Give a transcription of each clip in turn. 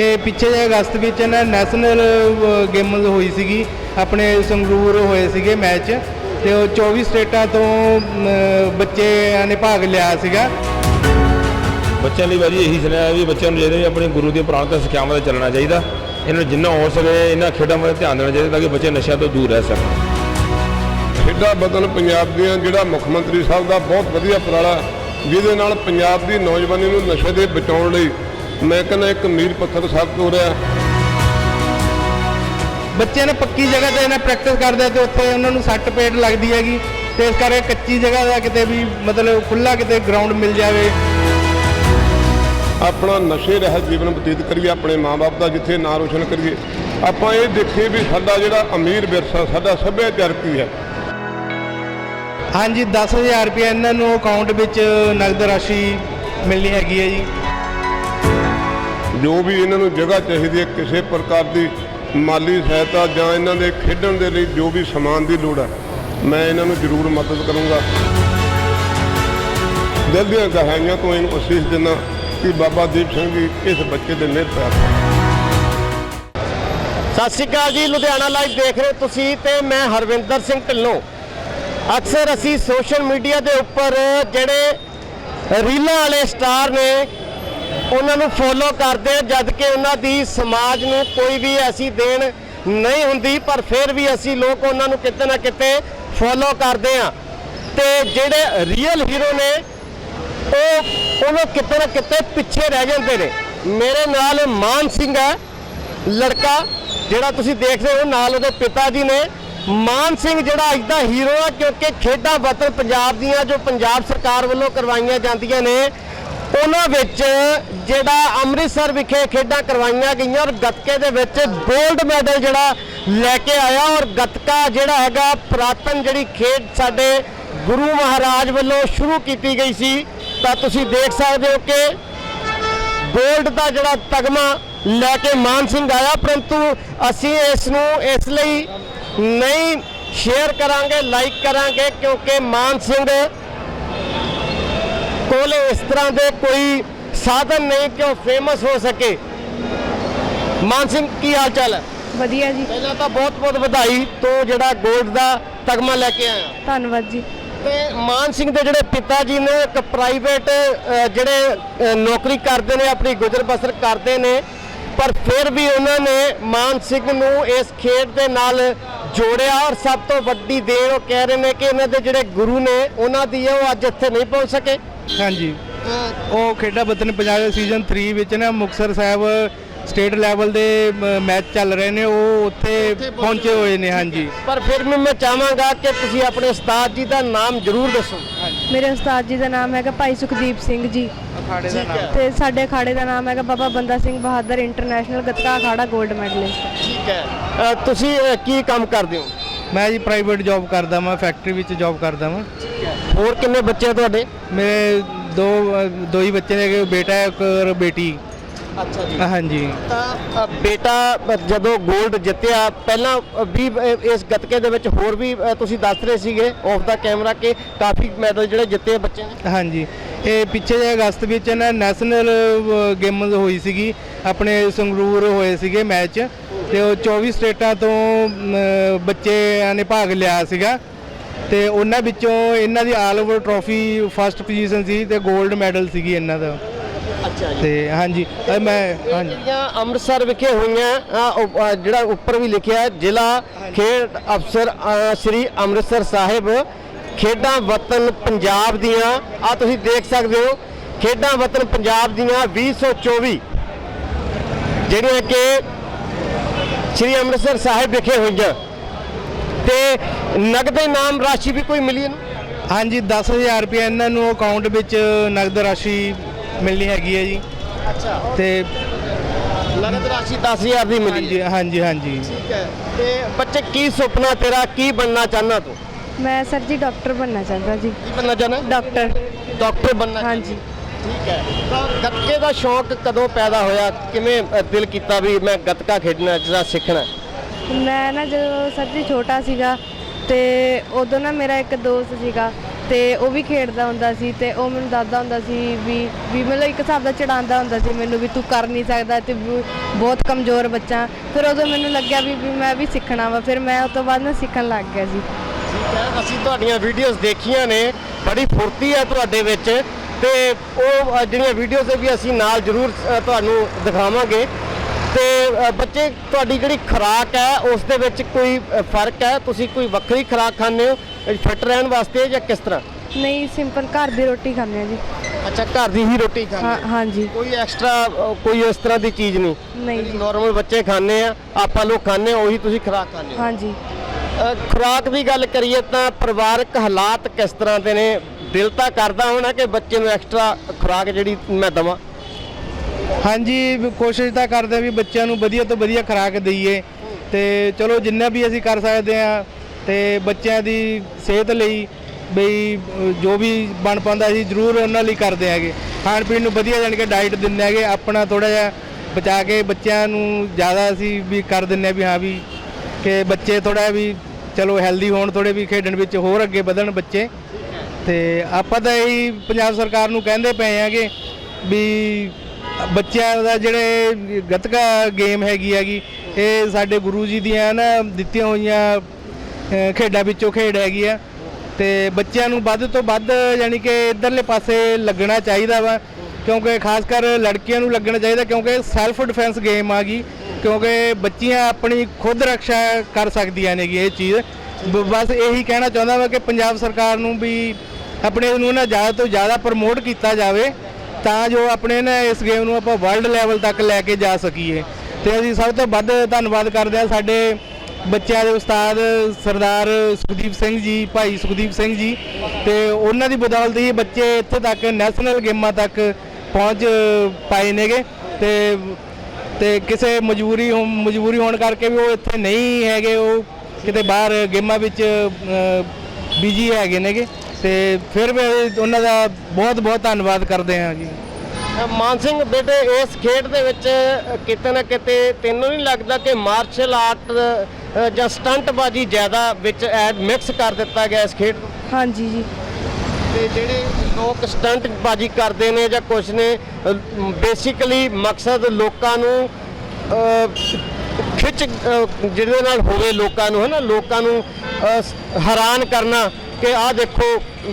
ਇਹ ਪਿੱਛੇ ਜੇ ਅਗਸਤ ਵਿੱਚ ਨਾ ਨੈਸ਼ਨਲ ਗੇਮਸ ਹੋਈ ਸੀਗੀ ਆਪਣੇ ਸੰਗਰੂਰ ਹੋਏ ਸੀਗੇ ਮੈਚ ਤੇ ਉਹ 24 ਸਟੇਟਾਂ ਤੋਂ ਬੱਚਿਆਂ ਨੇ ਭਾਗ ਲਿਆ ਸੀਗਾ। ਬੱਚਿਆਂ ਲਈ ਭਾਜੀ ਇਹੀ ਸੁਣਿਆ ਵੀ ਬੱਚਿਆਂ ਨੂੰ ਜਿਹੜੇ ਆਪਣੇ ਗੁਰੂ ਦੀਆਂ ਪ੍ਰਾਣ ਤੇ ਸਿੱਖਿਆਵਾਂ ਤੇ ਚੱਲਣਾ ਚਾਹੀਦਾ ਇਹਨਾਂ ਨੂੰ ਜਿੰਨਾ ਹੋ ਸਕੇ ਇਹਨਾਂ ਖੇਡਾਂ ਵੱਲ ਧਿਆਨ ਦੇਣਾ ਚਾਹੀਦਾ ਤਾਂ ਕਿ ਬੱਚੇ ਨਸ਼ਿਆਂ ਤੋਂ ਦੂਰ ਰਹਿ ਸਕਣ। ਖੇਡਾਂ ਬਦਲ ਪੰਜਾਬ ਦੀਆਂ ਜਿਹੜਾ ਮੁੱਖ ਮੰਤਰੀ ਸਾਹਿਬ ਦਾ ਬਹੁਤ ਵਧੀਆ ਉਪਰਾਲਾ ਜਿਹਦੇ ਨਾਲ ਪੰਜਾਬ ਦੀ ਨੌਜਵਾਨੀ ਨੂੰ ਨਸ਼ੇ ਦੇ ਬਚਾਉਣ ਲਈ ਮੈਂ ਕਹਿੰਦਾ ਇੱਕ ਮੀਲ ਪੱਥਰ ਸਾਬਤ ਹੋ ਰਿਹਾ। ਬੱਚਿਆਂ ਨੇ ਪੱਕੀ ਜਗ੍ਹਾ ਤੇ ਇਹਨਾਂ ਪ੍ਰੈਕਟਿਸ ਕਰਦੇ ਆ ਤੇ ਉੱਥੇ ਉਹਨਾਂ ਨੂੰ ਸੱਟ ਪੇਟ ਲੱਗਦੀ ਹੈਗੀ ਤੇ ਇਸ ਕਰਕੇ ਕੱਚੀ ਜਗ੍ਹਾ ਦਾ ਕਿਤੇ ਵੀ ਮਤਲਬ ਖੁੱਲਾ ਕਿਤੇ ਗਰਾਊਂਡ ਮਿਲ ਜਾਵੇ। ਆਪਣਾ ਨਸ਼ੇ ਰਹਿਤ ਜੀਵਨ ਬਤੀਤ ਕਰੀਏ ਆਪਣੇ ਮਾਪੇ ਦਾ ਜਿੱਥੇ ਨਾਂ ਰੋਸ਼ਨ ਕਰੀਏ। ਆਪਾਂ ਇਹ ਦੇਖੀਏ ਵੀ ਸਾਡਾ ਜਿਹੜਾ ਅਮੀਰ ਵਿਰਸਾ ਸਾਡਾ ਸੱਭਿਆਚਾਰ ਕੀ ਹੈ। ਹਾਂਜੀ 10000 ਰੁਪਏ ਇਹਨਾਂ ਨੂੰ ਅਕਾਊਂਟ ਵਿੱਚ ਨਗਦ ਰਾਸ਼ੀ ਮਿਲਣੀ ਹੈਗੀ ਹੈ ਜੀ। ਜੋ ਵੀ ਇਹਨਾਂ ਨੂੰ ਜਗ੍ਹਾ ਚਾਹੀਦੀ ਹੈ, ਕਿਸੇ ਪ੍ਰਕਾਰ ਦੀ ਮਾਲੀ ਸਹਾਇਤਾ ਜਾਂ ਇਹਨਾਂ ਦੇ ਖੇਡਣ ਦੇ ਲਈ ਜੋ ਵੀ ਸਮਾਨ ਦੀ ਲੋੜ ਹੈ, ਮੈਂ ਇਹਨਾਂ ਨੂੰ ਜ਼ਰੂਰ ਮਦਦ ਕਰੂੰਗਾ। ਦਿਲ ਦੀਆਂ ਗਹਿਰਾਈਆਂ ਤੋਂ ਇਹਨੂੰ ਅਸੀਸ ਦਿੰਦਾ ਕਿ ਬਾਬਾ ਦੀਪ ਸਿੰਘ ਜੀ ਇਸ ਬੱਚੇ ਦੇ ਮਿਹਰ ਪੈਰ ਸਤਿ ਸ਼੍ਰੀ ਅਕਾਲ ਜੀ, ਲੁਧਿਆਣਾ ਲਾਈਵ ਦੇਖ ਰਹੇ ਤੁਸੀਂ ਤੇ ਮੈਂ ਹਰਵਿੰਦਰ ਸਿੰਘ ਢਿੱਲੋਂ। ਅਕਸਰ ਅਸੀਂ ਸੋਸ਼ਲ ਮੀਡੀਆ ਦੇ ਉੱਪਰ ਜਿਹੜੇ ਰੀਲਾਂ ਵਾਲੇ ਸਟਾਰ ਨੇ ਉਹਨਾਂ ਨੂੰ ਫੋਲੋ ਕਰਦੇ ਆ, ਜਦ ਕਿ ਉਹਨਾਂ ਦੀ ਸਮਾਜ ਨੂੰ ਕੋਈ ਵੀ ਐਸੀ ਦੇਣ ਨਹੀਂ ਹੁੰਦੀ, ਪਰ ਫਿਰ ਵੀ ਅਸੀਂ ਲੋਕ ਉਹਨਾਂ ਨੂੰ ਕਿਤੇ ਨਾ ਕਿਤੇ ਫੋਲੋ ਕਰਦੇ ਆ। ਤੇ ਜਿਹੜੇ ਰੀਅਲ ਹੀਰੋ ਨੇ, ਉਹ ਉਹਨੂੰ ਕਿਤੇ ਨਾ ਕਿਤੇ ਪਿੱਛੇ ਰਹਿ ਜਾਂਦੇ ਨੇ। ਮੇਰੇ ਨਾਲ ਮਾਨ ਸਿੰਘ ਹੈ, ਲੜਕਾ, ਜਿਹੜਾ ਤੁਸੀਂ ਦੇਖ ਰਹੇ ਹੋ, ਨਾਲ ਉਹਦੇ ਪਿਤਾ ਜੀ ਨੇ। ਮਾਨ ਸਿੰਘ ਜਿਹੜਾ ਅੱਜ ਦਾ ਹੀਰੋ ਆ, ਕਿਉਂਕਿ ਖੇਡਾਂ ਵਤਨ ਪੰਜਾਬ ਦੀਆਂ ਜੋ ਪੰਜਾਬ ਸਰਕਾਰ ਵੱਲੋਂ ਕਰਵਾਈਆਂ ਜਾਂਦੀਆਂ ਨੇ ਉਹਨਾਂ ਵਿੱਚ ਜਿਹੜਾ ਅੰਮ੍ਰਿਤਸਰ ਵਿਖੇ ਖੇਡਾਂ ਕਰਵਾਈਆਂ ਗਈਆਂ ਔਰ ਗੱਤਕੇ ਦੇ ਵਿੱਚ 골ਡ ਮੈਡਲ ਜਿਹੜਾ ਲੈ ਕੇ ਆਇਆ ਔਰ ਗੱਤਕਾ ਜਿਹੜਾ ਹੈਗਾ ਪ੍ਰਾਤਨ ਜਿਹੜੀ ਖੇਡ ਸਾਡੇ ਗੁਰੂ ਮਹਾਰਾਜ ਵੱਲੋਂ ਸ਼ੁਰੂ ਕੀਤੀ ਗਈ ਸੀ, ਤਾਂ ਤੁਸੀਂ ਦੇਖ ਸਕਦੇ ਹੋ ਕਿ 골ਡ ਦਾ ਜਿਹੜਾ ਤਗਮਾ ਲੈ ਕੇ ਮਾਨ ਸਿੰਘ ਆਇਆ, ਪਰੰਤੂ ਅਸੀਂ ਇਸ ਨੂੰ ਇਸ ਲਈ ਨਹੀਂ ਸ਼ੇਅਰ ਕਰਾਂਗੇ ਲਾਈਕ ਕਰਾਂਗੇ, ਕਿਉਂਕਿ ਮਾਨ ਸਿੰਘ ਕੋਲ ਇਸ ਤਰ੍ਹਾਂ ਦੇ ਕੋਈ ਸਾਧਨ ਨਹੀਂ ਕਿ ਉਹ ਫੇਮਸ ਹੋ ਸਕੇ? ਮਾਨ ਸਿੰਘ ਕੀ ਹਾਲ ਚਾਲ ਹੈ? ਵਧੀਆ ਜੀ। ਪਹਿਲਾਂ ਤਾਂ ਬਹੁਤ ਬਹੁਤ ਵਧਾਈ ਤੋਂ ਜਿਹੜਾ 골ਡ ਦਾ ਤਗਮਾ ਲੈ ਕੇ ਆਇਆ। ਧੰਨਵਾਦ ਜੀ। ਤੇ ਮਾਨ ਸਿੰਘ ਦੇ ਜਿਹੜੇ ਪਿਤਾ ਜੀ ਨੇ ਇੱਕ ਪ੍ਰਾਈਵੇਟ ਜਿਹੜੇ ਨੌਕਰੀ ਕਰਦੇ ਨੇ ਆਪਣੀ ਗੁਜ਼ਰ ਬਸਰ ਕਰਦੇ ਨੇ ਪਰ ਫਿਰ ਵੀ ਉਹਨਾਂ ਨੇ ਮਾਨ ਸਿੰਘ ਨੂੰ ਇਸ ਖੇਡ ਦੇ ਨਾਲ ਜੋੜਿਆ ਔਰ ਸਭ ਤੋਂ ਵੱਡੀ ਦੇਣ ਉਹ ਕਹਿ ਰਹੇ ਨੇ ਕਿ ਇਹਨਾਂ ਦੇ ਜਿਹੜੇ ਗੁਰੂ ਨੇ ਉਹਨਾਂ ਦੀ ਹੈ ਉਹ ਅੱਜ ਇੱਥੇ ਨਹੀਂ ਪਹੁੰਚ ਸਕੇ। ਹਾਂਜੀ। ਉਹ ਖੇਡਾਂ ਵਤਨ ਪੰਜਾਬ ਦੇ ਸੀਜ਼ਨ 3 ਵਿੱਚ ਨਾ ਮੁਕਤਸਰ ਸਾਹਿਬ ਸਟੇਟ ਲੈਵਲ ਦੇ ਮੈਚ ਚੱਲ ਰਹੇ ਨੇ ਉਹ ਉੱਥੇ ਪਹੁੰਚੇ ਹੋਏ ਨੇ ਹਾਂਜੀ। ਪਰ ਫਿਰ ਵੀ ਮੈਂ ਚਾਹਾਂਗਾ ਕਿ ਤੁਸੀਂ ਆਪਣੇ ਉਸਤਾਦ ਜੀ ਦਾ ਨਾਮ ਜ਼ਰੂਰ ਦੱਸੋ। ਮੇਰੇ ਉਸਤਾਦ ਜੀ ਦਾ ਨਾਮ ਹੈਗਾ ਭਾਈ ਸੁਖਦੀਪ ਸਿੰਘ ਜੀ। ਅਖਾੜੇ ਦਾ ਨਾਮ। ਤੇ ਸਾਡੇ ਅਖਾੜੇ ਦਾ ਨਾਮ ਹੈਗਾ ਬਾਬਾ ਬੰਦਾ ਸਿੰਘ ਬਹਾਦਰ ਇੰਟਰਨੈਸ਼ਨਲ ਗੱਤਕਾ ਅਖਾੜਾ 골ਡ ਮੈਡਲਿਸਟ ਠੀਕ ਹੈ। ਤੁਸੀਂ ਕੀ ਕੰਮ ਕਰਦੇ ਹੋ? ਮੈਂ ਜੀ ਪ੍ਰਾਈਵੇਟ ਜੌਬ ਕਰਦਾ ਮੈਂ ਫੈਕਟਰੀ ਵਿੱਚ ਜੌਬ ਕਰਦਾ ਮੈਂ ਹੋਰ ਕਿੰਨੇ ਬੱਚੇ ਆ ਤੁਹਾਡੇ? ਮੇਰੇ ਦੋ ਦੋ ਹੀ ਬੱਚੇ ਨੇ ਇੱਕ ਬੇਟਾ ਹੈ ਇੱਕ ਔਰ ਬੇਟੀ। ਅੱਛਾ ਜੀ। ਹਾਂਜੀ। ਤਾਂ ਅ, ਬੇਟਾ ਅ, ਜਦੋਂ 골ਡ ਜਿੱਤਿਆ ਪਹਿਲਾਂ ਅ, ਵੀ ਅ, ਇਸ ਗੱਤਕੇ ਦੇ ਵਿੱਚ ਹੋਰ ਵੀ ਅ, ਤੁਸੀਂ ਦੱਸ ਰਹੇ ਸੀਗੇ ਆਫ ਦਾ ਕੈਮਰਾ ਕਿ ਕਾਫੀ ਮੈਡਲ ਜਿਹੜੇ ਜਿੱਤੇ ਆ ਬੱਚੇ ਨੇ। ਹਾਂਜੀ। ਇਹ ਪਿੱਛੇ ਜੇ ਅਗਸਤ ਵਿੱਚ ਨਾ ਨੈਸ਼ਨਲ ਗੇਮਸ ਹੋਈ ਸੀਗੀ। ਆਪਣੇ ਸੰਗਰੂਰ ਹੋਏ ਸੀਗੇ ਮੈਚ ਤੇ ਉਹ 24 ਸਟੇਟਾਂ ਤੋਂ ਬੱਚਿਆਂ ਨੇ ਭਾਗ ਲਿਆ ਸੀਗਾ। ਤੇ ਉਹਨਾਂ ਵਿੱਚੋਂ ਇਹਨਾਂ ਦੀ all over trophy first position ਸੀ ਤੇ 골ਡ ਮੈਡਲ ਸੀਗੀ ਇਹਨਾਂ ਦਾ। ਅੱਛਾ ਜੀ। ਤੇ ਹਾਂਜੀ ਮੈਂ ਹਾਂਜੀ। ਅੰਮ੍ਰਿਤਸਰ ਵਿਖੇ ਹੋਈਆਂ ਜਿਹੜਾ ਉੱਪਰ ਵੀ ਲਿਖਿਆ ਜ਼ਿਲ੍ਹਾ ਖੇਡ ਅਫਸਰ ਸ੍ਰੀ ਅੰਮ੍ਰਿਤਸਰ ਸਾਹਿਬ ਖੇਡਾਂ ਵਤਨ ਪੰਜਾਬ ਦੀਆਂ। ਆ ਤੁਸੀਂ ਦੇਖ ਸਕਦੇ ਹੋ ਖੇਡਾਂ ਵਤਨ ਪੰਜਾਬ ਦੀਆਂ 2024 ਜਿਹੜੀਆਂ ਕਿ ਸ੍ਰੀ ਅੰਮ੍ਰਿਤਸਰ ਸਾਹਿਬ ਵਿਖੇ ਹੋਈਆਂ। ਤੇ ਨਗਦ ਇਨਾਮ ਰਾਸ਼ੀ ਵੀ ਕੋਈ ਮਿਲੀ ਇਹਨੂੰ? ਹਾਂਜੀ 10000 ਰੁਪਏ ਇਹਨਾਂ ਨੂੰ ਅਕਾਊਂਟ ਵਿੱਚ ਨਗਦ ਰਾਸ਼ੀ ਮਿਲਣੀ ਹੈਗੀ ਹੈ ਜੀ। ਅੱਛਾ। ਤੇ ਨਗਦ ਰਾਸ਼ੀ 10000 ਦੀ ਮਿਲੀ ਹਾਂਜੀ ਹਾਂਜੀ ਹਾਂਜੀ। ਠੀਕ ਹੈ। ਤੇ ਬੱਚੇ ਕੀ ਸੁਪਨਾ ਤੇਰਾ ਕੀ ਬਣਨਾ ਚਾਹਨਾ ਤੂੰ? ਮੈਂ ਸਰ ਜੀ ਡਾਕਟਰ ਬਣਨਾ ਚਾਹੁੰਦਾ ਜੀ। ਕੀ ਬਣਨਾ ਚਾਹਨਾ ਡਾਕਟਰ। ਡਾਕਟਰ ਬਣਨਾ ਹਾਂਜੀ। ਠੀਕ ਹੈ। ਤਾਂ ਗੱਤਕੇ ਦਾ ਸ਼ੌਂਕ ਕਦੋਂ ਪੈਦਾ ਹੋਇਆ? ਕਿਵੇਂ ਅ, ਦਿਲ ਕੀਤਾ ਵੀ ਮੈਂ ਗੱਤਕਾ ਖੇਡਣਾ ਜਿਹੜਾ ਸਿੱਖਣਾ? ਮੈਂ ਨਾ ਜਦੋਂ ਜੀ ਛੋਟਾ ਸੀਗਾ ਤੇ ਉਦੋਂ ਨਾ ਮੇਰਾ ਇੱਕ ਦੋਸਤ ਸੀਗਾ ਤੇ ਉਹ ਵੀ ਖੇਡਦਾ ਹੁੰਦਾ ਸੀ ਤੇ ਉਹ ਮੈਨੂੰ ਦੱਸਦਾ ਹੁੰਦਾ ਸੀ ਵੀ ਵੀ ਮਤਲਬ ਇੱਕ ਹਿਸਾਬ ਦਾ ਚੜਾਉਂਦਾ ਹੁੰਦਾ ਸੀ ਮੈਨੂੰ ਵੀ ਤੂੰ ਕਰ ਨਹੀਂ ਸਕਦਾ ਤੇ ਵੀ ਬਹੁਤ ਕਮਜ਼ੋਰ ਬੱਚਾ। ਫਿਰ ਉਦੋਂ ਮੈਨੂੰ ਲੱਗਿਆ ਵੀ ਵੀ ਮੈਂ ਵੀ ਸਿੱਖਣਾ ਵਾ ਫਿਰ ਮੈਂ ਉਸ ਤੋਂ ਬਾਅਦ ਨਾ ਸਿੱਖਣ ਲੱਗ ਗਿਆ ਸੀ ਠੀਕ ਹੈ। ਅਸੀਂ ਤੁਹਾਡੀਆਂ ਵੀਡੀਓਜ਼ ਦੇਖੀਆਂ ਨੇ। ਬੜੀ ਫੁਰਤੀ ਹੈ ਤੁਹਾਡੇ ਵਿੱਚ। ਤੇ ਉਹ ਜਿਹੜੀਆਂ ਵੀਡੀਓਜ਼ ਵੀ ਅਸੀਂ ਨਾਲ ਜ਼ਰੂਰ ਤੁਹਾਨੂੰ ਦਿਖਾਵਾਂਗੇ। ਤੇ ਬੱਚੇ ਤੁਹਾਡੀ ਜਿਹੜੀ ਖੁਰਾਕ ਹੈ ਉਸ ਦੇ ਵਿੱਚ ਕੋਈ ਫ਼ਰਕ ਹੈ? ਤੁਸੀਂ ਕੋਈ ਵੱਖਰੀ ਖੁਰਾਕ ਖਾਂਦੇ ਹੋ? ਫਿੱਟ ਰਹਿਣ ਵਾਸਤੇ ਜਾਂ ਕਿਸ ਤਰ੍ਹਾਂ? ਨਹੀਂ ਸਿੰਪਲ ਘਰ ਦੀ ਰੋਟੀ ਖਾਂਦੇ ਆ ਜੀ। ਅੱਛਾ ਘਰ ਦੀ ਹੀ ਰੋਟੀ ਖਾਂਦੇ ਹੋ? ਹਾਂਜੀ। ਕੋਈ ਐਕਸਟਰਾ ਕੋਈ ਇਸ ਤਰ੍ਹਾਂ ਦੀ ਚੀਜ਼ ਨਹੀਂ? ਨਹੀਂ ਜੀ। ਨਾਰਮਲ ਬੱਚੇ ਖਾਂਦੇ ਆ ਆਪਾਂ ਲੋਕ ਖਾਂਦੇ ਆ ਉਹੀ ਤੁਸੀਂ ਖੁਰਾਕ ਖਾਂਦੇ ਹੋ? ਹਾਂਜੀ। ਖੁਰਾਕ ਦੀ ਗੱਲ ਕਰੀਏ ਤਾਂ ਪਰਿਵਾਰਕ ਹਾਲਾਤ ਕਿਸ ਤਰ੍ਹਾਂ ਦੇ ਨੇ? ਦਿਲ ਤਾਂ ਕਰਦਾ ਹੋਣਾ ਕਿ ਬੱਚੇ ਨੂੰ ਐਕਸਟਰਾ ਖੁਰਾਕ ਜਿਹੜੀ ਮੈਂ ਦਵਾਂ। ਹਾਂਜੀ, ਕੋਸ਼ਿਸ਼ ਤਾਂ ਕਰਦੇ ਆ ਵੀ ਬੱਚਿਆਂ ਨੂੰ ਵਧੀਆ ਤੋਂ ਵਧੀਆ ਖੁਰਾਕ ਦਈਏ। ਤੇ ਚਲੋ, ਜਿੰਨਾ ਵੀ ਅਸੀਂ ਕਰ ਸਕਦੇ ਆ ਤੇ ਬੱਚਿਆਂ ਦੀ ਸਿਹਤ ਲਈ ਬਈ, ਜੋ ਵੀ ਬਣ ਪਾਉਂਦਾ, ਅਸੀਂ ਜ਼ਰੂਰ ਉਹਨਾਂ ਲਈ ਕਰਦੇ ਹੈਗੇ। ਖਾਣ ਪੀਣ ਨੂੰ ਵਧੀਆ ਜਾਣੀ ਕੇ ਡਾਈਟ ਦਿੰਦੇ ਹੈਗੇ, ਆਪਣਾ ਥੋੜਾ ਜਿਹਾ ਬਚਾ ਕੇ ਬੱਚਿਆਂ ਨੂੰ ਜ਼ਿਆਦਾ ਅਸੀਂ ਵੀ ਕਰ ਦਿੰਦੇ ਆ ਵੀ ਹਾਂ ਵੀ ਕਿ ਬੱਚੇ ਥੋੜਾ ਵੀ ਚਲੋ ਹੈਲਦੀ ਹੋਣ ਥੋੜੇ ਵੀ ਖੇਡਣ ਵਿੱਚ ਹੋਰ ਅੱਗੇ ਵਧਣ ਬੱਚੇ। ਤੇ ਆਪਾਂ ਤਾਂ ਇਹੀ ਪੰਜਾਬ ਸਰਕਾਰ ਨੂੰ ਕਹਿੰਦੇ ਪਏ ਆਂਗੇ ਵੀ ਬੱਚਿਆਂ ਦਾ ਜਿਹੜੇ ਗੱਤਕਾ ਗੇਮ ਹੈਗੀ ਹੈਗੀ, ਇਹ ਸਾਡੇ ਗੁਰੂ ਜੀ ਦੀਆਂ ਨਾ ਦਿੱਤੀਆਂ ਹੋਈਆਂ ਖੇਡਾਂ ਵਿੱਚੋਂ ਖੇਡ ਹੈਗੀ ਆ। ਤੇ ਬੱਚਿਆਂ ਨੂੰ ਵੱਧ ਤੋਂ ਵੱਧ ਯਾਨੀ ਕਿ ਇਧਰਲੇ ਪਾਸੇ ਲੱਗਣਾ ਚਾਹੀਦਾ ਵਾ, ਕਿਉਂਕਿ ਖਾਸ ਕਰ ਲੜਕੀਆਂ ਨੂੰ ਲੱਗਣਾ ਚਾਹੀਦਾ, ਕਿਉਂਕਿ ਸੈਲਫ ਡਿਫੈਂਸ ਗੇਮ ਆ ਗਈ, ਕਿਉਂਕਿ ਬੱਚੀਆਂ ਆਪਣੀ ਖੁਦ ਰੱਖਿਆ ਕਰ ਸਕਦੀਆਂ ਨੇ ਇਹ ਚੀਜ਼। ਬ- ਬਸ ਇਹੀ ਕਹਿਣਾ ਚਾਹੁੰਦਾ ਵਾ ਕਿ ਪੰਜਾਬ ਸਰਕਾਰ ਨੂੰ ਵੀ ਆਪਣੇ ਨੂੰ ਨਾ ਜ਼ਿਆਦਾ ਤੋਂ ਜ਼ਿਆਦਾ ਪ੍ਰਮੋਟ ਕੀਤਾ ਜਾਵੇ ਤਾਂ ਜੋ ਆਪਣੇ ਨਾ ਇਸ ਗੇਮ ਨੂੰ ਆਪਾਂ ਵਰਲਡ ਲੈਵਲ ਤੱਕ ਲੈ ਕੇ ਜਾ ਸਕੀਏ। ਤੇ ਅਸੀਂ ਸਭ ਤੋਂ ਵੱਧ ਧੰਨਵਾਦ ਕਰਦੇ ਹਾਂ ਸਾਡੇ ਬੱਚਿਆਂ ਦੇ ਉਸਤਾਦ ਸਰਦਾਰ ਸੁਖਦੀਪ ਸਿੰਘ ਜੀ, ਭਾਈ ਸੁਖਦੀਪ ਸਿੰਘ ਜੀ ਤੇ ਉਹਨਾਂ ਦੀ ਬਦੌਲਤ ਹੀ ਬੱਚੇ ਇੱਥੇ ਤੱਕ ਨੈਸ਼ਨਲ ਗੇਮਾਂ ਤੱਕ ਪਹੁੰਚ ਪਾਏ ਨੇਗੇ। ਤੇ ਤੇ ਕਿਸੇ ਮਜਬੂਰੀ ਹੋ- ਮਜਬੂਰੀ ਹੋਣ ਕਰਕੇ ਵੀ ਉਹ ਇੱਥੇ ਨਹੀਂ ਹੈਗੇ, ਉਹ ਕਿਤੇ ਬਾਹਰ ਗੇਮਾਂ ਵਿੱਚ ਬਿਜ਼ੀ ਹੈਗੇ ਨੇਗੇ। ਤੇ ਫਿਰ ਵੀ ਉਹਨਾਂ ਦਾ ਬਹੁਤ ਬਹੁਤ ਧੰਨਵਾਦ ਕਰਦੇ ਹਾਂ ਜੀ। ਮਾਨ ਸਿੰਘ ਬੇਟੇ ਇਸ ਖੇਡ ਦੇ ਵਿੱਚ ਕਿਤੇ ਨਾ ਕਿਤੇ ਤੈਨੂੰ ਨਹੀਂ ਲੱਗਦਾ ਕਿ ਮਾਰਸ਼ਲ ਆਰਟ ਜਾਂ ਸਟੰਟਬਾਜ਼ੀ ਜ਼ਿਆਦਾ ਵਿੱਚ ਐਡ ਮਿਕਸ ਕਰ ਦਿੱਤਾ ਗਿਆ ਇਸ ਖੇਡ ਨੂੰ? ਹਾਂਜੀ ਜੀ। ਤੇ ਜਿਹੜੇ ਲੋਕ ਸਟੰਟ ਬਾਜੀ ਕਰਦੇ ਨੇ ਜਾਂ ਕੁਛ ਨੇ ਬੇਸਿਕਲੀ ਮਕਸਦ ਲੋਕਾਂ ਨੂੰ ਖਿੱਚ ਜਿਹਦੇ ਨਾਲ ਹੋਵੇ ਲੋਕਾਂ ਨੂੰ ਹਨਾ? ਲੋਕਾਂ ਨੂੰ ਅਹ, ਸ- ਹੈਰਾਨ ਕਰਨਾ ਕਿ ਆਹ ਦੇਖੋ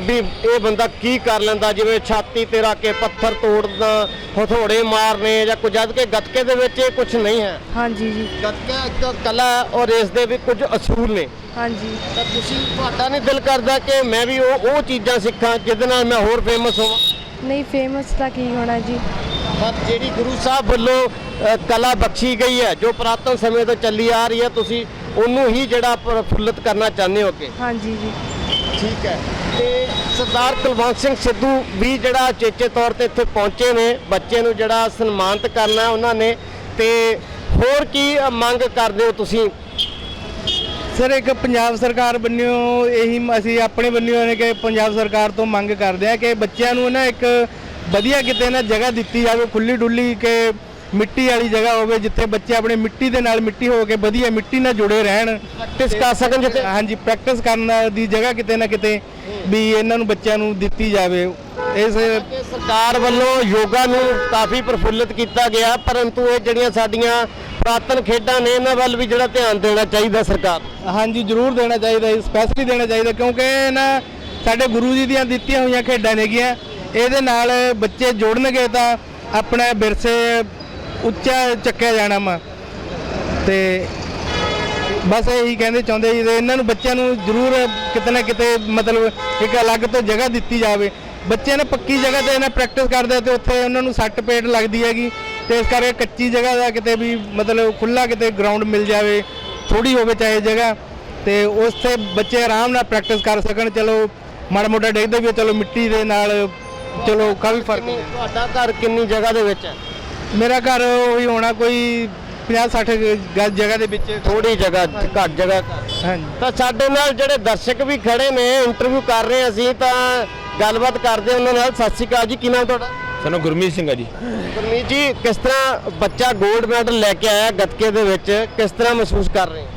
ਵੀ ਇਹ ਬੰਦਾ ਕੀ ਕਰ ਲੈਂਦਾ ਜਿਵੇਂ ਛਾਤੀ ਤੇ ਰੱਖ ਕੇ ਪੱਥਰ ਤੋੜਨਾ ਹਥੋੜੇ ਮਾਰਨੇ ਜਾਂ ਕੁਝ ਜਦ ਕਿ ਗੱਤਕੇ ਦੇ ਵਿੱਚ ਇਹ ਕੁਝ ਨਹੀਂ ਹੈ। ਹਾਂਜੀ ਜੀ। ਗੱਤਕਾ ਇੱਕ ਕਲਾ ਹੈ ਔਰ ਇਸ ਦੇ ਵੀ ਕੁਝ ਅਸੂਲ ਨੇ। ਹਾਂਜੀ। ਤਾਂ ਤੁਸੀਂ ਤੁਹਾਡਾ ਨਹੀਂ ਦਿਲ ਕਰਦਾ ਕਿ ਮੈਂ ਵੀ ਉਹ ਉਹ ਚੀਜ਼ਾਂ ਸਿੱਖਾਂ ਜਿਹਦੇ ਨਾਲ ਮੈਂ ਹੋਰ ਫੇਮਸ ਹੋਵਾਂ? ਨਹੀਂ ਫੇਮਸ ਤਾਂ ਕੀ ਹੋਣਾ ਜੀ? ਪਰ ਜਿਹੜੀ ਗੁਰੂ ਸਾਹਿਬ ਵੱਲੋਂ ਕਲਾ ਬਖਸ਼ੀ ਗਈ ਹੈ ਜੋ ਪੁਰਾਤਨ ਸਮੇਂ ਤੋਂ ਚੱਲੀ ਆ ਰਹੀ ਹੈ ਤੁਸੀਂ ਉਹਨੂੰ ਹੀ ਜਿਹੜਾ ਪ੍ਰਫੁੱਲਤ ਕਰਨਾ ਚਾਹੁੰਦੇ ਹੋ ਕਿ ਹਾਂਜੀ ਜੀ। ਠੀਕ ਹੈ। ਤੇ ਸਰਦਾਰ ਕੁਲਵੰਤ ਸਿੰਘ ਸਿੱਧੂ ਵੀ ਜਿਹੜਾ ਚੇਚੇ ਤੌਰ ਤੇ ਇੱਥੇ ਪਹੁੰਚੇ ਨੇ, ਬੱਚੇ ਨੂੰ ਜਿਹੜਾ ਸਨਮਾਨਿਤ ਕਰਨਾ ਉਹਨਾਂ ਨੇ। ਤੇ ਹੋਰ ਕੀ ਮੰਗ ਕਰਦੇ ਹੋ ਤੁਸੀਂ? ਸਰ, ਇੱਕ ਪੰਜਾਬ ਸਰਕਾਰ ਬੰਨਿਓ, ਇਹੀ ਅਸੀਂ ਆਪਣੇ ਵੱਲੋਂ ਨੇ ਕਿ ਪੰਜਾਬ ਸਰਕਾਰ ਤੋਂ ਮੰਗ ਕਰਦੇ ਆ ਕਿ ਬੱਚਿਆਂ ਨੂੰ ਨਾ ਇੱਕ ਵਧੀਆ ਕਿਤੇ ਨਾ ਜਗ੍ਹਾ ਦਿੱਤੀ ਜਾਵੇ ਖੁੱਲੀ ਡੁੱਲੀ ਕਿ ਮਿੱਟੀ ਵਾਲੀ ਜਗ੍ਹਾ ਹੋਵੇ, ਜਿੱਥੇ ਬੱਚੇ ਆਪਣੇ ਮਿੱਟੀ ਦੇ ਨਾਲ ਮਿੱਟੀ ਹੋ ਕੇ ਵਧੀਆ ਮਿੱਟੀ ਨਾਲ ਜੁੜੇ ਰਹਿਣ ਪ੍ਰੈਕਟਿਸ ਕਰ ਸਕਣ ਜਿੱਥੇ, ਹਾਂਜੀ ਪ੍ਰੈਕਟਿਸ ਕਰਨ ਦੀ ਜਗ੍ਹਾ ਕਿਤੇ ਨਾ ਕਿਤੇ ਵੀ ਇਹਨਾਂ ਨੂੰ ਬੱਚਿਆਂ ਨੂੰ ਦਿੱਤੀ ਜਾਵੇ। ਇਸ ਸਰਕਾਰ ਵੱਲੋਂ ਯੋਗਾ ਨੂੰ ਕਾਫੀ ਪ੍ਰਫੁੱਲਿਤ ਕੀਤਾ ਗਿਆ, ਪਰੰਤੂ ਇਹ ਜਿਹੜੀਆਂ ਸਾਡੀਆਂ ਪੁਰਾਤਨ ਖੇਡਾਂ ਨੇ, ਇਹਨਾਂ ਵੱਲ ਵੀ ਜਿਹੜਾ ਧਿਆਨ ਦੇਣਾ ਚਾਹੀਦਾ ਸਰਕਾਰ ਹਾਂਜੀ, ਜ਼ਰੂਰ ਦੇਣਾ ਚਾਹੀਦਾ ਸਪੈਸ਼ਲੀ ਦੇਣਾ ਚਾਹੀਦਾ, ਕਿਉਂਕਿ ਇਹ ਨਾ ਸਾਡੇ ਗੁਰੂ ਜੀ ਦੀਆਂ ਦਿੱਤੀਆਂ ਹੋਈਆਂ ਖੇਡਾਂ ਨੇਗੀਆਂ, ਇਹਦੇ ਨਾਲ ਬੱਚੇ ਜੁੜਨਗੇ ਤਾਂ ਆਪਣਾ ਵਿਰਸੇ ਉੱਚਾ ਚੱਕਿਆ ਜਾਣਾ ਵਾ। ਤੇ ਬਸ ਇਹੀ ਕਹਿੰਦੇ ਚਾਹੁੰਦੇ ਜੀ, ਤੇ ਇਹਨਾਂ ਨੂੰ ਬੱਚਿਆਂ ਨੂੰ ਜ਼ਰੂਰ ਕਿਤੇ ਨਾ ਕਿਤੇ ਮਤਲਬ ਇੱਕ ਅਲੱਗ ਤੋਂ ਜਗ੍ਹਾ ਦਿੱਤੀ ਜਾਵੇ। ਬੱਚਿਆਂ ਨੇ ਪੱਕੀ ਜਗ੍ਹਾ ਤੇ ਇਹਨਾਂ ਪ੍ਰੈਕਟਿਸ ਕਰਦੇ ਆ ਤੇ ਉੱਥੇ ਉਹਨਾਂ ਨੂੰ ਸੱਟ ਪੇਟ ਲੱਗਦੀ ਹੈਗੀ। ਤੇ ਇਸ ਕਰਕੇ ਕੱਚੀ ਜਗ੍ਹਾ ਦਾ ਕਿਤੇ ਵੀ ਮਤਲਬ ਖੁੱਲਾ ਕਿਤੇ ਗਰਾਊਂਡ ਮਿਲ ਜਾਵੇ ਥੋੜੀ ਹੋਵੇ ਚਾਹੇ ਜਗ੍ਹਾ। ਤੇ ਉਸ ਤੇ ਬੱਚੇ ਆਰਾਮ ਨਾਲ ਪ੍ਰੈਕਟਿਸ ਕਰ ਸਕਣ। ਚਲੋ, ਮਾੜਾ ਮੋਟਾ ਡਿੱਗਦੇ ਵੀ ਚਲੋ ਮਿੱਟੀ ਦੇ ਨਾਲ, ਚਲੋ, ਕਾਫੀ ਫ਼ਰਕ ਤੁਹਾਡਾ ਘਰ ਕਿੰਨੀ ਜਗ੍ਹਾ ਦੇ ਵਿੱਚ ਹੈ? ਮੇਰਾ ਘਰ ਉਹੀ ਹੋਣਾ ਕੋਈ 50 60 ਗਜ ਜਗ੍ਹਾ ਦੇ ਵਿੱਚ। ਥੋੜੀ ਜਗ੍ਹਾ ਘੱਟ ਜਗ੍ਹਾ। ਹਾਂਜੀ। ਤਾਂ ਸਾਡੇ ਨਾਲ ਜਿਹੜੇ ਦਰਸ਼ਕ ਵੀ ਖੜੇ ਨੇ ਇੰਟਰਵਿਊ ਕਰ ਰਹੇ ਹਾਂ ਅਸੀਂ ਤਾਂ ਗੱਲਬਾਤ ਕਰਦੇ ਹਾਂ ਉਹਨਾਂ ਨਾਲ। ਸਤਿ ਸ਼੍ਰੀ ਅਕਾਲ ਜੀ ਕੀ ਨਾਮ ਤੁਹਾਡਾ? ਸਾਨੂੰ ਗੁਰਮੀਤ ਸਿੰਘ ਆ ਜੀ। ਗੁਰਮੀਤ ਜੀ ਕਿਸ ਤਰ੍ਹਾਂ ਬੱਚਾ 골ਡ ਮੈਡਲ ਲੈ ਕੇ ਆਇਆ ਗੱਤਕੇ ਦੇ ਵਿੱਚ? ਕਿਸ ਤਰ੍ਹਾਂ ਮਹਿਸੂਸ ਕਰ ਰਹੇ ਹੋ?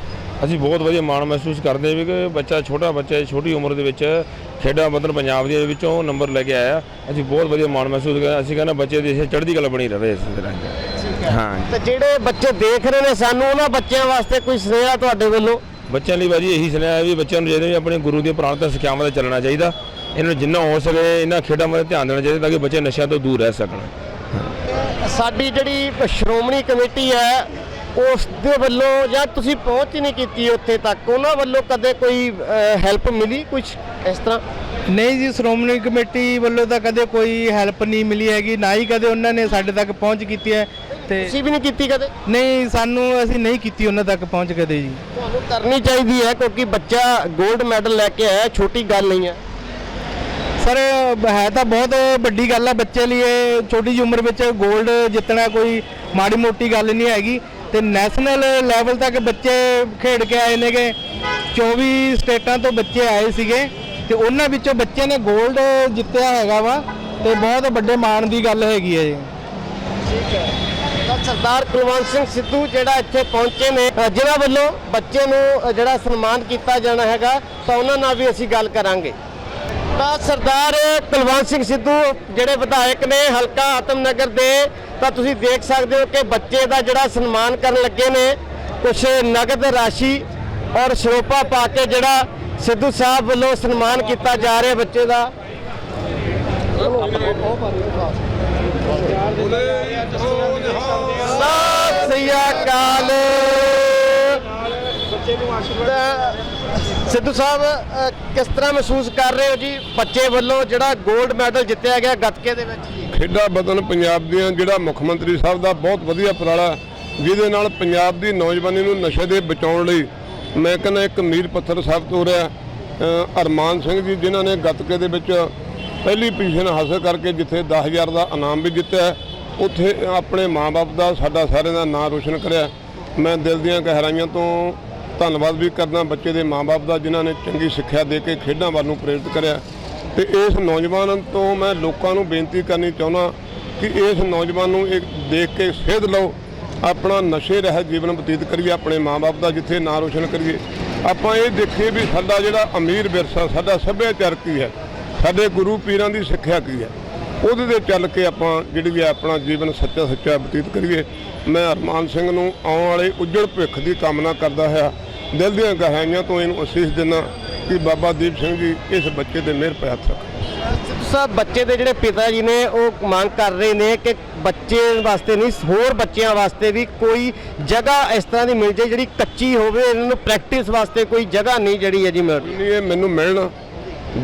ਅਸੀਂ ਬਹੁਤ ਵਧੀਆ ਮਾਣ ਮਹਿਸੂਸ ਕਰਦੇ ਹਾਂ ਵੀ ਕਿ ਬੱਚਾ ਛੋਟਾ ਬੱਚਾ ਹੈ, ਛੋਟੀ ਉਮਰ ਦੇ ਵਿੱਚ ਖੇਡਾਂ ਮਤਲਬ ਪੰਜਾਬ ਦੇ ਵਿੱਚੋਂ ਨੰਬਰ ਲੈ ਕੇ ਆਇਆ। ਅਸੀਂ ਬਹੁਤ ਵਧੀਆ ਮਾਣ ਮਹਿਸੂਸ ਕਰਦੇ। ਅਸੀਂ ਕਹਿੰਦੇ ਬੱਚੇ ਦੀ ਚੜ੍ਹਦੀ ਕਲਾ ਬਣੀ ਰਵੇ ਇਸੇ ਤਰ੍ਹਾਂ ਹਾਂ। ਤੇ ਜਿਹੜੇ ਬੱਚੇ ਦੇਖ ਰਹੇ ਨੇ ਸਾਨੂੰ ਉਹਨਾਂ ਬੱਚਿਆਂ ਵਾਸਤੇ ਕੋਈ ਸੁਨੇਹਾ ਤੁਹਾਡੇ ਵੱਲੋਂ? ਬੱਚਿਆਂ ਲਈ ਬਾਜੀ ਇਹੀ ਸੁਣਿਆ ਹੈ ਵੀ ਬੱਚਿਆਂ ਨੂੰ ਜਿਹੜੇ ਆਪਣੇ ਗੁਰੂ ਦੀਆਂ ਤੇ ਸਿੱਖਿਆਵਾਂ ਤੇ ਚੱਲਣਾ ਚਾਹੀਦਾ। ਇਹਨਾਂ ਨੂੰ ਜਿੰਨਾ ਹੋ ਸਕੇ ਇਹਨਾਂ ਖੇਡਾਂ ਵੱਲ ਧਿਆਨ ਦੇਣਾ ਚਾਹੀਦਾ ਤਾਂ ਕਿ ਬੱਚੇ ਨਸ਼ਿਆਂ ਤੋਂ ਦੂਰ ਰਹਿ ਸਕਣ। ਸਾਡੀ ਜਿਹੜੀ ਸ਼੍ਰੋਮਣੀ ਕਮੇਟੀ ਹੈ ਉਸ ਦੇ ਵੱਲੋਂ ਜਾਂ ਤੁਸੀਂ ਪਹੁੰਚ ਹੀ ਨਹੀਂ ਕੀਤੀ ਉੱਥੇ ਤੱਕ ਉਹਨਾਂ ਵੱਲੋਂ ਕਦੇ ਕੋਈ ਹੈਲਪ ਮਿਲੀ ਕੁਝ ਇਸ ਤਰ੍ਹਾਂ? ਨਹੀਂ ਜੀ ਸ਼੍ਰੋਮਣੀ ਕਮੇਟੀ ਵੱਲੋਂ ਤਾਂ ਕਦੇ ਕੋਈ ਹੈਲਪ ਨਹੀਂ ਮਿਲੀ ਹੈਗੀ ਨਾ ਹੀ ਕਦੇ ਉਹਨਾਂ ਨੇ ਸਾਡੇ ਤੱਕ ਪਹੁੰਚ ਕੀਤੀ ਹੈ ਤੇ ਤੁਸੀਂ ਵੀ ਨਹੀਂ ਕੀਤੀ ਕਦੇ? ਨਹੀਂ ਸਾਨੂੰ ਅਸੀਂ ਨਹੀਂ ਕੀਤੀ ਉਹਨਾਂ ਤੱਕ ਪਹੁੰਚ ਕਦੇ ਜੀ। ਤੁਹਾਨੂੰ ਕਰਨੀ ਚਾਹੀਦੀ ਹੈ ਕਿਉਂਕਿ ਬੱਚਾ 골ਡ ਮੈਡਲ ਲੈ ਕੇ ਆਇਆ ਛੋਟੀ ਗੱਲ ਨਹੀਂ ਹੈ। ਸਰ ਹੈ ਤਾਂ ਬਹੁਤ ਵੱਡੀ ਗੱਲ ਹੈ ਬੱਚੇ ਲਈ ਛੋਟੀ ਜਿਹੀ ਉਮਰ ਵਿੱਚ 골ਡ ਜਿੱਤਣਾ ਕੋਈ ਮਾੜੀ ਮੋਟੀ ਗੱਲ ਨਹੀਂ ਹੈਗੀ। ਤੇ ਨੈਸ਼ਨਲ ਲੈਵਲ ਤੱਕ ਬੱਚੇ ਖੇਡ ਕੇ ਆਏ ਨੇਗੇ। 24 ਸਟੇਟਾਂ ਤੋਂ ਬੱਚੇ ਆਏ ਸੀਗੇ ਤੇ ਉਹਨਾਂ ਵਿੱਚੋਂ ਬੱਚੇ ਨੇ 골ਡ ਜਿੱਤਿਆ ਹੈਗਾ ਵਾ ਤੇ ਬਹੁਤ ਵੱਡੇ ਮਾਣ ਦੀ ਗੱਲ ਹੈਗੀ ਹੈ ਜੀ। ਠੀਕ ਹੈ। ਸਰਦਾਰ ਕੁਲਵੰਤ ਸਿੰਘ ਸਿੱਧੂ ਜਿਹੜਾ ਇੱਥੇ ਪਹੁੰਚੇ ਨੇ ਜਿਨ੍ਹਾਂ ਵੱਲੋਂ ਬੱਚੇ ਨੂੰ ਜਿਹੜਾ ਸਨਮਾਨ ਕੀਤਾ ਜਾਣਾ ਹੈਗਾ, ਤਾਂ ਉਹਨਾਂ ਨਾਲ ਵੀ ਅਸੀਂ ਗੱਲ ਕਰਾਂਗੇ। ਤਾਂ ਸਰਦਾਰ ਕੁਲਵੰਤ ਸਿੰਘ ਸਿੱਧੂ ਜਿਹੜੇ ਵਿਧਾਇਕ ਨੇ ਹਲਕਾ ਆਤਮਨਗਰ ਦੇ ਤਾਂ ਤੁਸੀਂ ਦੇਖ ਸਕਦੇ ਹੋ ਕਿ ਬੱਚੇ ਦਾ ਜਿਹੜਾ ਸਨਮਾਨ ਕਰਨ ਲੱਗੇ ਨੇ ਕੁਝ ਨਗਦ ਰਾਸ਼ੀ ਔਰ ਸਰੋਪਾ ਪਾ ਕੇ ਜਿਹੜਾ ਸਿੱਧੂ ਸਾਹਿਬ ਵੱਲੋਂ ਸਨਮਾਨ ਕੀਤਾ ਜਾ ਰਿਹਾ ਬੱਚੇ ਦਾ। ਸਤਿ ਸ੍ਰੀ ਅਕਾਲ। ਤਾਂ ਸਿੱਧੂ ਸਾਹਿਬ ਅ, ਕਿਸ ਤਰ੍ਹਾਂ ਮਹਿਸੂਸ ਕਰ ਰਹੇ ਹੋ ਜੀ ਬੱਚੇ ਵੱਲੋਂ ਜਿਹੜਾ 골ਡ ਮੈਡਲ ਜਿੱਤਿਆ ਗਿਆ ਗੱਤਕੇ ਦੇ ਵਿੱਚ ਜੀ? ਖੇਡਾਂ ਬਦਨ ਪੰਜਾਬ ਦੀਆਂ ਜਿਹੜਾ ਮੁੱਖ ਮੰਤਰੀ ਸਾਹਿਬ ਦਾ ਬਹੁਤ ਵਧੀਆ ਉਪਰਾਲਾ ਜਿਹਦੇ ਨਾਲ ਪੰਜਾਬ ਦੀ ਨੌਜਵਾਨੀ ਨੂੰ ਨਸ਼ੇ ਦੇ ਬਚਾਉਣ ਲਈ ਮੈਂ ਕਹਿੰਦਾ ਇੱਕ ਮੀਲ ਪੱਥਰ ਸਾਬਤ ਹੋ ਰਿਹਾ ਅ, ਅਰਮਾਨ ਸਿੰਘ ਜੀ ਜਿਨ੍ਹਾਂ ਨੇ ਗੱਤਕੇ ਦੇ ਵਿੱਚ ਪਹਿਲੀ ਪੋਜੀਸ਼ਨ ਹਾਸਲ ਕਰਕੇ ਜਿੱਥੇ 10000 ਦਾ ਇਨਾਮ ਵੀ ਜਿੱਤਿਆ ਹੈ, ਉੱਥੇ ਆਪਣੇ ਮਾਪੇ ਦਾ ਸਾਡਾ ਸਾਰਿਆਂ ਦਾ ਨਾਮ ਰੋਸ਼ਨ ਕਰਿਆ। ਮੈਂ ਦਿਲ ਦੀਆਂ ਗਹਿਰਾਈਆਂ ਤੋਂ ਧੰਨਵਾਦ ਵੀ ਕਰਦਾ ਬੱਚੇ ਦੇ ਮਾਪੇ ਦਾ ਜਿਨ੍ਹਾਂ ਨੇ ਚੰਗੀ ਸਿੱਖਿਆ ਦੇ ਕੇ ਖੇਡਾਂ ਵੱਲ ਨੂੰ ਪ੍ਰੇਰਿਤ ਕਰਿਆ। ਤੇ ਇਸ ਨੌਜਵਾਨ ਤੋਂ ਮੈਂ ਲੋਕਾਂ ਨੂੰ ਬੇਨਤੀ ਕਰਨੀ ਚਾਹੁੰਦਾ ਕਿ ਇਸ ਨੌਜਵਾਨ ਨੂੰ ਇੱਕ ਦੇਖ ਕੇ ਸੇਧ ਲਓ, ਆਪਣਾ ਨਸ਼ੇ ਰਹਿਤ ਜੀਵਨ ਬਤੀਤ ਕਰੀਏ, ਆਪਣੇ ਮਾਪੇ ਦਾ ਜਿੱਥੇ ਨਾਂ ਰੋਸ਼ਨ ਕਰੀਏ। ਆਪਾਂ ਇਹ ਦੇਖੀਏ ਵੀ ਸਾਡਾ ਜਿਹੜਾ ਅਮੀਰ ਵਿਰਸਾ, ਸਾਡਾ ਸੱਭਿਆਚਾਰ ਕੀ ਹੈ? ਸਾਡੇ ਗੁਰੂ ਪੀਰਾਂ ਦੀ ਸਿੱਖਿਆ ਕੀ ਹੈ? ਉਹਦੇ ਤੇ ਚੱਲ ਕੇ ਆਪਾਂ ਜਿਹੜੀ ਹੈ ਆਪਣਾ ਜੀਵਨ ਸੱਚਾ ਸੱਚਾ ਬਤੀਤ ਕਰੀਏ। ਮੈਂ ਹਰਮਾਨ ਸਿੰਘ ਨੂੰ ਆਉਣ ਵਾਲੇ ਉਜੜ ਭਵਿੱਖ ਦੀ ਕਾਮਨਾ ਕਰਦਾ ਹੋਇਆ ਦਿਲ ਦੀਆਂ ਗਹਿਰਾਈਆਂ ਤੋਂ ਇਹਨੂੰ ਅਸੀਸ ਦਿੰਦਾ ਕਿ ਬਾਬਾ ਦੀਪ ਸਿੰਘ ਜੀ ਇਸ ਬੱਚੇ ਦੇ ਮਿਹਰ ਪੈ ਹੱਥ ਰੱਖਣ ਸਿੱਧੂ ਸਾਹਿਬ ਬੱਚੇ ਦੇ ਜਿਹੜੇ ਪਿਤਾ ਜੀ ਨੇ ਉਹ ਮੰਗ ਕਰ ਰਹੇ ਨੇ ਕਿ ਬੱਚੇ ਵਾਸਤੇ ਨਹੀਂ ਹੋਰ ਬੱਚਿਆਂ ਵਾਸਤੇ ਵੀ ਕੋਈ ਜਗ੍ਹਾ ਇਸ ਤਰ੍ਹਾਂ ਦੀ ਮਿਲ ਜਾਏ ਜਿਹੜੀ ਕੱਚੀ ਹੋਵੇ ਇਹਨਾਂ ਨੂੰ ਪ੍ਰੈਕਟਿਸ ਵਾਸਤੇ ਕੋਈ ਜਗ੍ਹਾ ਨਹੀਂ ਜਿਹੜੀ ਹੈ ਜੀ ਮਿਲ ਰਹੀ। ਨਹੀਂ ਇਹ ਮੈਨੂੰ ਮਿਲਣ।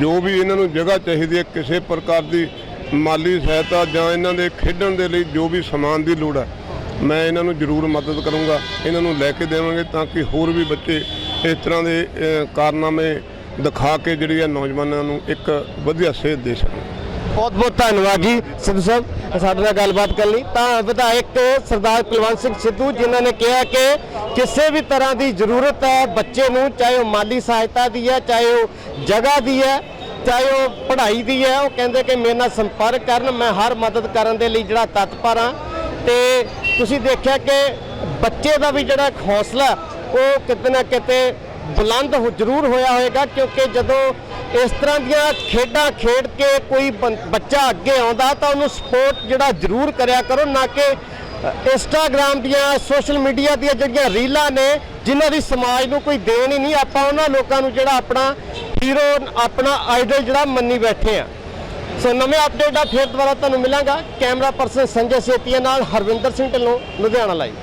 ਜੋ ਵੀ ਇਹਨਾਂ ਨੂੰ ਜਗ੍ਹਾ ਚਾਹੀਦੀ ਹੈ ਕਿਸੇ ਪ੍ਰਕਾਰ ਦੀ ਮਾਲੀ ਸਹਾਇਤਾ ਜਾਂ ਇਹਨਾਂ ਦੇ ਖੇਡਣ ਦੇ ਲਈ ਜੋ ਵੀ ਸਮਾਨ ਦੀ ਲੋੜ ਹੈ ਮੈਂ ਇਹਨਾਂ ਨੂੰ ਜ਼ਰੂਰ ਮਦਦ ਕਰੂੰਗਾ, ਇਹਨਾਂ ਨੂੰ ਲੈ ਕੇ ਦੇਵਾਂਗੇ ਤਾਂ ਕਿ ਹੋਰ ਵੀ ਬੱਚੇ ਇਸ ਤਰ੍ਹਾਂ ਦੇ ਕਾਰਨਾਮੇ ਦਿਖਾ ਕੇ ਜਿਹੜੀ ਹੈ ਨੌਜਵਾਨਾਂ ਨੂੰ ਇੱਕ ਵਧੀਆ ਸੇਧ ਦੇ ਸਕਣ। ਬਹੁਤ ਬਹੁਤ ਧੰਨਵਾਦ ਜੀ, ਸਿੱਧੂ ਸਾਹਿਬ, ਸਾਡੇ ਨਾਲ ਗੱਲਬਾਤ ਕਰਨ ਲਈ। ਤਾਂ ਵਿਧਾਇਕ ਸਰਦਾਰ ਕੁਲਵੰਤ ਸਿੰਘ ਸਿੱਧੂ, ਜਿਨ੍ਹਾਂ ਨੇ ਕਿਹਾ ਕਿ ਕਿਸੇ ਵੀ ਤਰ੍ਹਾਂ ਦੀ ਜ਼ਰੂਰਤ ਹੈ ਬੱਚੇ ਨੂੰ, ਚਾਹੇ ਉਹ ਮਾਲੀ ਸਹਾਇਤਾ ਦੀ ਹੈ, ਚਾਹੇ ਉਹ ਜਗ੍ਹਾ ਦੀ ਹੈ, ਚਾਹੇ ਉਹ ਪੜ੍ਹਾਈ ਦੀ ਹੈ, ਉਹ ਕਹਿੰਦੇ ਕਿ ਮੇਰੇ ਨਾਲ ਸੰਪਰਕ ਕਰਨ, ਮੈਂ ਹਰ ਮਦਦ ਕਰਨ ਦੇ ਲਈ ਜਿਹੜਾ ਤਤਪਰ ਹਾਂ। ਤੇ ਤੁਸੀਂ ਦੇਖਿਆ ਕਿ ਬੱਚੇ ਦਾ ਵੀ ਜਿਹੜਾ ਇੱਕ ਹੌਸਲਾ, ਉਹ ਕਿਤੇ ਨਾ ਕਿਤੇ ਬੁਲੰਦ ਜ਼ਰੂਰ ਹੋਇਆ ਹੋਵੇਗਾ, ਕਿਉਂਕਿ ਜਦੋਂ ਇਸ ਤਰ੍ਹਾਂ ਦੀਆਂ ਖੇਡਾਂ ਖੇਡ ਕੇ ਕੋਈ ਬੰ- ਬੱਚਾ ਅੱਗੇ ਆਉਂਦਾ, ਤਾਂ ਉਹਨੂੰ ਸਪੋਰਟ ਜਿਹੜਾ ਜ਼ਰੂਰ ਕਰਿਆ ਕਰੋ, ਨਾ ਕਿ ਇੰਸਟਾਗ੍ਰam ਦੀਆਂ, ਸੋਸ਼ਲ ਮੀਡੀਆ ਦੀਆਂ ਜਿਹੜੀਆਂ ਰੀਲਾਂ ਨੇ, ਜਿਨ੍ਹਾਂ ਦੀ ਸਮਾਜ ਨੂੰ ਕੋਈ ਦੇਣ ਹੀ ਨਹੀਂ, ਆਪਾਂ ਉਹਨਾਂ ਲੋਕਾਂ ਨੂੰ ਜਿਹੜਾ ਆਪਣਾ ਹੀਰੋ ਆਪਣਾ ਆਈਡਲ ਜਿਹੜਾ ਮੰਨੀ ਬੈਠੇ ਆ। ਸੋ ਨਵੇਂ ਅਪਡੇਟ ਆ ਫਿਰ ਦੁਬਾਰਾ ਤੁਹਾਨੂੰ ਮਿਲਾਂਗਾ। ਕੈਮਰਾ ਪਰਸਨ ਸੰਜੇ ਸੇਤੀਆ ਨਾਲ ਹਰਵਿੰਦਰ ਸਿੰਘ ਢਿੱਲੋਂ, ਲੁਧਿਆਣਾ ਲਾਈਵ